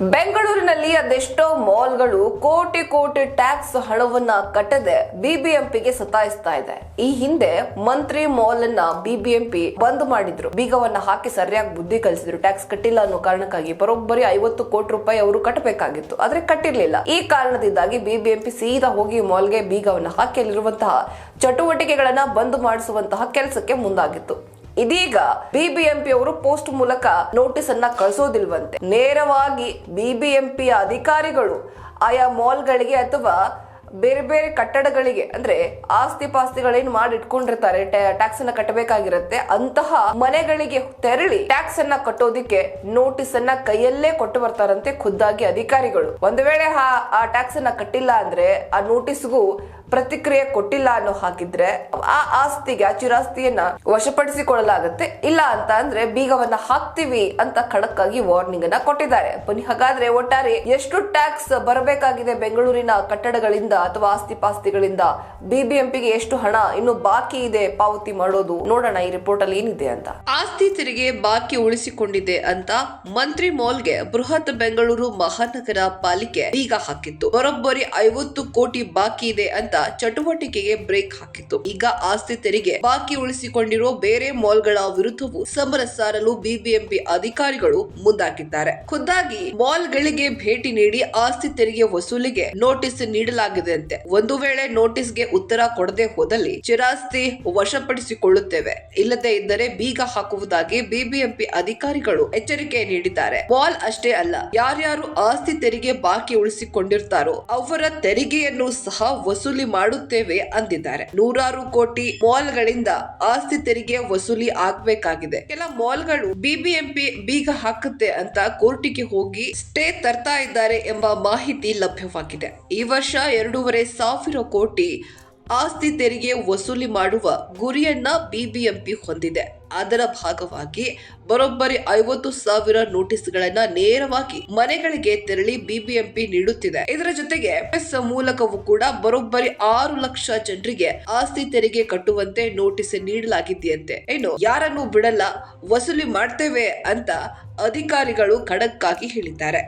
ಬೆಂಗಳೂರಿನಲ್ಲಿ ಅದೆಷ್ಟೋ ಮಾಲ್ಗಳು ಕೋಟಿ ಕೋಟಿ ಟ್ಯಾಕ್ಸ್ ಹಣವನ್ನ ಕಟ್ಟದೆ ಬಿಬಿಎಂಪಿಗೆ ಸತಾಯಿಸ್ತಾ ಇದೆ. ಈ ಹಿಂದೆ ಮಂತ್ರಿ ಮಾಲ್ ಅನ್ನ ಬಿಬಿಎಂಪಿ ಬಂದ್ ಮಾಡಿದ್ರು. ಬೀಗವನ್ನ ಹಾಕಿ ಸರಿಯಾಗಿ ಬುದ್ಧಿ ಕಲಿಸಿದ್ರು. ಟ್ಯಾಕ್ಸ್ ಕಟ್ಟಿಲ್ಲ ಅನ್ನೋ ಕಾರಣಕ್ಕಾಗಿ ಬರೋಬ್ಬರಿ ಐವತ್ತು ಕೋಟಿ ರೂಪಾಯಿ ಅವರು ಕಟ್ಟಬೇಕಾಗಿತ್ತು. ಆದ್ರೆ ಕಟ್ಟಿರ್ಲಿಲ್ಲ. ಈ ಕಾರಣದಿಂದಾಗಿ ಬಿಬಿಎಂಪಿ ಸೀದಾ ಹೋಗಿ ಮಾಲ್ಗೆ ಬೀಗವನ್ನ ಹಾಕಿ ಅಲ್ಲಿರುವಂತಹ ಚಟುವಟಿಕೆಗಳನ್ನ ಬಂದ್ ಮಾಡಿಸುವಂತಹ ಕೆಲಸಕ್ಕೆ ಮುಂದಾಗಿತ್ತು. ಇದೀಗ ಬಿಬಿಎಂಪಿ ಅವರು ಪೋಸ್ಟ್ ಮೂಲಕ ನೋಟಿಸ್ ಅನ್ನ ಕಳಿಸೋದಿಲ್ವಂತೆ. ನೇರವಾಗಿ ಬಿಬಿಎಂಪಿ ಅಧಿಕಾರಿಗಳು ಆಯಾ ಮಾಲ್ಗಳಿಗೆ ಅಥವಾ ಬೇರೆ ಬೇರೆ ಕಟ್ಟಡಗಳಿಗೆ, ಅಂದ್ರೆ ಆಸ್ತಿ ಪಾಸ್ತಿಗಳೇನು ಮಾಡಿ ಇಟ್ಕೊಂಡಿರ್ತಾರೆ ಟ್ಯಾಕ್ಸ್ ಅನ್ನ ಕಟ್ಟಬೇಕಾಗಿರುತ್ತೆ, ಅಂತಹ ಮನೆಗಳಿಗೆ ತೆರಳಿ ಟ್ಯಾಕ್ಸ್ ಅನ್ನ ಕಟ್ಟೋದಿಕ್ಕೆ ನೋಟಿಸ್ ಅನ್ನ ಕೈಯಲ್ಲೇ ಕೊಟ್ಟು ಬರ್ತಾರಂತೆ ಖುದ್ದಾಗಿ ಅಧಿಕಾರಿಗಳು. ಒಂದು ವೇಳೆ ಆ- ಟ್ಯಾಕ್ಸ್ ಅನ್ನ ಕಟ್ಟಿಲ್ಲ ಅಂದ್ರೆ ಆ ನೋಟಿಸ್ಗೂ ಪ್ರತಿಕ್ರಿಯೆ ಕೊಟ್ಟಿಲ್ಲ ಅನ್ನೋ ಹಾಕಿದ್ರೆ ಆ ಆಸ್ತಿಗೆ, ಆ ಚಿರಾಸ್ತಿಯನ್ನ ವಶಪಡಿಸಿಕೊಳ್ಳಲಾಗುತ್ತೆ. ಇಲ್ಲ ಅಂತ ಅಂದ್ರೆ ಬೀಗವನ್ನ ಹಾಕ್ತಿವಿ ಅಂತ ಖಡಕ್ ಆಗಿ ವಾರ್ನಿಂಗ್ ಅನ್ನ ಕೊಟ್ಟಿದ್ದಾರೆ. ಬನ್ನಿ, ಹಾಗಾದ್ರೆ ಒಟ್ಟಾರೆ ಎಷ್ಟು ಟ್ಯಾಕ್ಸ್ ಬರಬೇಕಾಗಿದೆ ಬೆಂಗಳೂರಿನ ಕಟ್ಟಡಗಳಿಂದ ಅಥವಾ ಆಸ್ತಿ ಪಾಸ್ತಿಗಳಿಂದ ಬಿಬಿಎಂಪಿಗೆ ಎಷ್ಟು ಹಣ ಇನ್ನು ಬಾಕಿ ಇದೆ ಪಾವತಿ ಮಾಡೋದು? ನೋಡೋಣ ಈ ರಿಪೋರ್ಟ್ ಅಲ್ಲಿ ಏನಿದೆ ಅಂತ. ಆಸ್ತಿ ತೆರಿಗೆ ಬಾಕಿ ಉಳಿಸಿಕೊಂಡಿದೆ ಅಂತ ಮಂತ್ರಿ ಮೋಲ್ಗೆ ಬೃಹತ್ ಬೆಂಗಳೂರು ಮಹಾನಗರ ಪಾಲಿಕೆ ಬೀಗ ಹಾಕಿತ್ತು. ಬರೋಬ್ಬರಿ ಐವತ್ತು ಕೋಟಿ ಬಾಕಿ ಇದೆ ಅಂತ ಚಟುವಟಿಕೆಗೆ ಬ್ರೇಕ್ ಹಾಕಿತ್ತು. ಈಗ ಆಸ್ತಿ ತೆರಿಗೆ ಬಾಕಿ ಉಳಿಸಿಕೊಂಡಿರೋ ಬೇರೆ ಮಾಲ್ಗಳ ವಿರುದ್ಧವೂ ಸಮರ ಸಾರಲು ಬಿಬಿಎಂಪಿ ಅಧಿಕಾರಿಗಳು ಮುಂದಾಗಿದ್ದಾರೆ. ಖುದ್ದಾಗಿ ಮಾಲ್ಗಳಿಗೆ ಭೇಟಿ ನೀಡಿ ಆಸ್ತಿ ತೆರಿಗೆ ವಸೂಲಿಗೆ ನೋಟಿಸ್ ನೀಡಲಾಗಿದೆ ಒಂದು ವೇಳೆ ನೋಟಿಸ್ಗೆ ಉತ್ತರ ಕೊಡದೆ ಹೋದಲ್ಲಿ ಚಿರಾಸ್ತಿ ವಶಪಡಿಸಿಕೊಳ್ಳುತ್ತೇವೆ. ಇಲ್ಲದೆ ಇದ್ದರೆ ಬೀಗ ಹಾಕುವುದಾಗಿ ಬಿಬಿಎಂಪಿ ಅಧಿಕಾರಿಗಳು ಎಚ್ಚರಿಕೆ ನೀಡಿದ್ದಾರೆ. ಮಾಲ್ ಅಷ್ಟೇ ಅಲ್ಲ, ಯಾರ್ಯಾರು ಆಸ್ತಿ ತೆರಿಗೆ ಬಾಕಿ ಉಳಿಸಿಕೊಂಡಿರ್ತಾರೋ ಅವರ ತೆರಿಗೆಯನ್ನು ಸಹ ವಸೂಲಿ ಮಾಡುತ್ತೇವೆ ಅಂದಿದ್ದಾರೆ. ನೂರಾರು ಕೋಟಿ ಮಾಲ್ಗಳಿಂದ ಆಸ್ತಿ ತೆರಿಗೆ ವಸೂಲಿ ಆಗ್ಬೇಕಾಗಿದೆ. ಕೆಲ ಮಾಲ್ಗಳು ಬಿಬಿಎಂಪಿ ಬೀಗ ಹಾಕುತ್ತೆ ಅಂತ ಕೋರ್ಟಿಗೆ ಹೋಗಿ ಸ್ಟೇ ತರ್ತಾ ಇದ್ದಾರೆ ಎಂಬ ಮಾಹಿತಿ ಲಭ್ಯವಾಗಿದೆ. ಈ ವರ್ಷ ಎರಡೂವರೆ ಸಾವಿರ ಕೋಟಿ ಆಸ್ತಿ ತೆರಿಗೆ ವಸೂಲಿ ಮಾಡುವ ಗುರಿಯನ್ನ ಬಿಬಿಎಂಪಿ ಹೊಂದಿದೆ. ಅದರ ಭಾಗವಾಗಿ ಬರೋಬ್ಬರಿ ಐವತ್ತು ಸಾವಿರ ನೋಟಿಸ್ಗಳನ್ನ ನೇರವಾಗಿ ಮನೆಗಳಿಗೆ ತೆರಳಿ ಬಿಬಿಎಂಪಿ ನೀಡುತ್ತಿದೆ. ಇದರ ಜೊತೆಗೆ ಮೂಲಕವೂ ಕೂಡ ಬರೋಬ್ಬರಿ ಆರು ಲಕ್ಷ ಜನರಿಗೆ ಆಸ್ತಿ ತೆರಿಗೆ ಕಟ್ಟುವಂತೆ ನೋಟಿಸ್ ನೀಡಲಾಗಿದೆಯಂತೆ. ಏನು ಯಾರನ್ನು ಬಿಡಲ್ಲ, ವಸೂಲಿ ಮಾಡ್ತೇವೆ ಅಂತ ಅಧಿಕಾರಿಗಳು ಖಡಕ್ಕಾಗಿ ಹೇಳಿದ್ದಾರೆ.